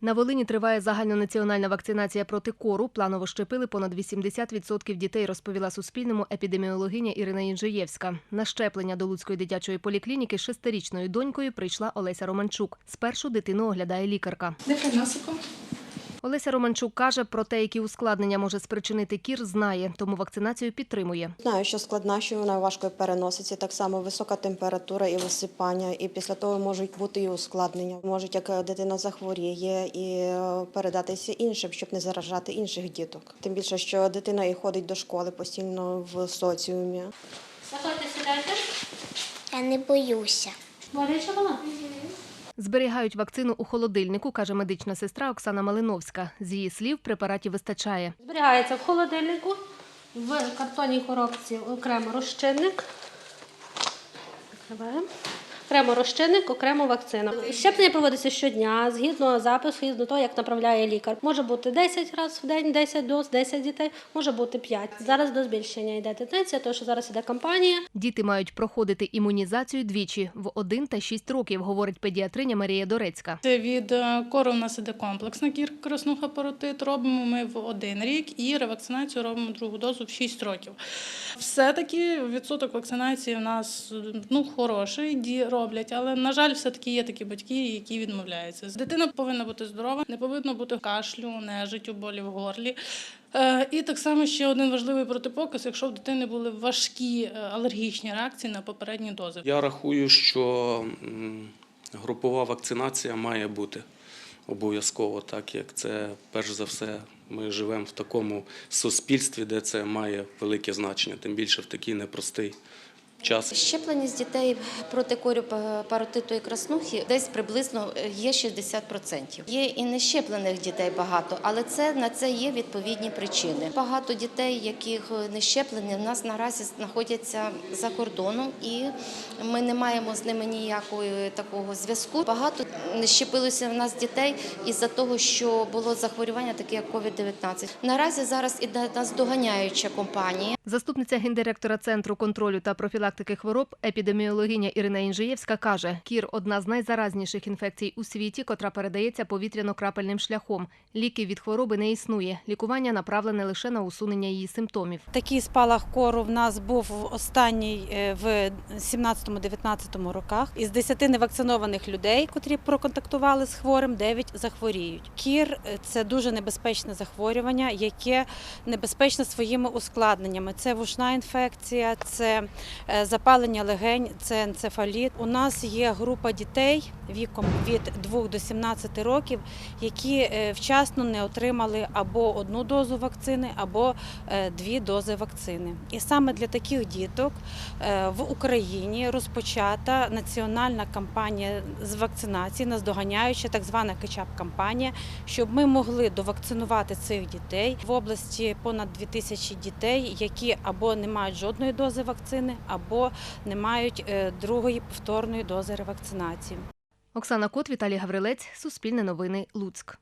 На Волині триває загальнонаціональна вакцинація проти кору. Планово щепили понад 80% дітей, розповіла Суспільному епідеміологиня Ірина Інжиєвська. На щеплення до Луцької дитячої поліклініки шестирічною донькою прийшла Олеся Романчук. Спершу дитину оглядає лікарка. Дихай носиком. Олеся Романчук каже, про те, які ускладнення може спричинити кір, знає, тому вакцинацію підтримує. Знаю, що складна, що вона важко переноситься. Так само висока температура і висипання, і після того можуть бути і ускладнення. Можуть, як дитина захворіє, і е, передатися іншим, щоб не заражати інших діток. Тим більше, що дитина і ходить до школи постійно в соціумі. Заходьте, сідайте. Я не боюся. Боляче була? Зберігають вакцину у холодильнику, каже медична сестра Оксана Малиновська. З її слів, препаратів вистачає. Зберігається в холодильнику, в картонній коробці окремо розчинник. Закриваємо. Окремо розчинник, окремо вакцина. Щеплення проводиться щодня згідно запису, згідно того, як направляє лікар. Може бути 10 разів в день, 10 доз, 10 дітей, може бути 5. Зараз до збільшення йде тенденція, тому що зараз іде кампанія. Діти мають проходити імунізацію двічі в 1 та 6 років, говорить педіатриня Марія Дорецька. Це від е, кору у нас іде комплексна кір краснуха паротит. Робимо ми в один рік і ревакцинацію робимо другу дозу в 6 років. Все-таки відсоток вакцинації у нас ну, хороший, роблять, але, на жаль, все-таки є такі батьки, які відмовляються. Дитина повинна бути здорова, не повинно бути кашлю, нежиттю, болі в горлі. Е, І так само ще один важливий протипоказ, якщо в дитини були важкі е, алергічні реакції на попередні дози. Я рахую, що групова вакцинація має бути обов'язково, так як це перш за все ми живемо в такому суспільстві, де це має велике значення, тим більше в такий непростий час. Щепленість дітей проти корю паротиту і краснухи десь приблизно е, є 60%. Є і нещеплених дітей багато, але це на це є відповідні причини. Багато дітей, яких е, не щеплені, в нас наразі знаходяться за кордоном, і ми не маємо з ними ніякого такого зв'язку. Багато не щепилося в нас дітей із-за того, що було захворювання, таке як COVID-19. Наразі зараз іде наздоганяюча компанія. Заступниця гендиректора Центру контролю та профілактики хвороб, епідеміологиня Ірина Інжиєвська каже, кір – одна з найзаразніших інфекцій у світі, котра передається повітряно-крапельним шляхом. Ліків від хвороби не існує. Лікування направлене лише на усунення її симптомів. Такий спалах кору в нас був останній е, в 17-19 роках. Із 10 невакцинованих людей, котрі проконтактували з хворим, 9 захворіють. Кір це дуже небезпечне захворювання, яке небезпечне своїми ускладненнями. Це вушна інфекція, це е, запалення легень, це енцефаліт. У нас є група дітей віком від 2 до 17 років, які е, вчасно не отримали або одну дозу вакцини, або е, дві дози вакцини. І саме для таких діток е, в Україні розпочата національна кампанія з вакцинації, наздоганяюча так звана кетчап-кампанія, щоб ми могли довакцинувати цих дітей в області понад 2000 дітей, які або не мають жодної дози вакцини, або не мають е, другої повторної дози ревакцинації. Оксана Кот, Віталій Гаврилець, Суспільне новини, Луцьк.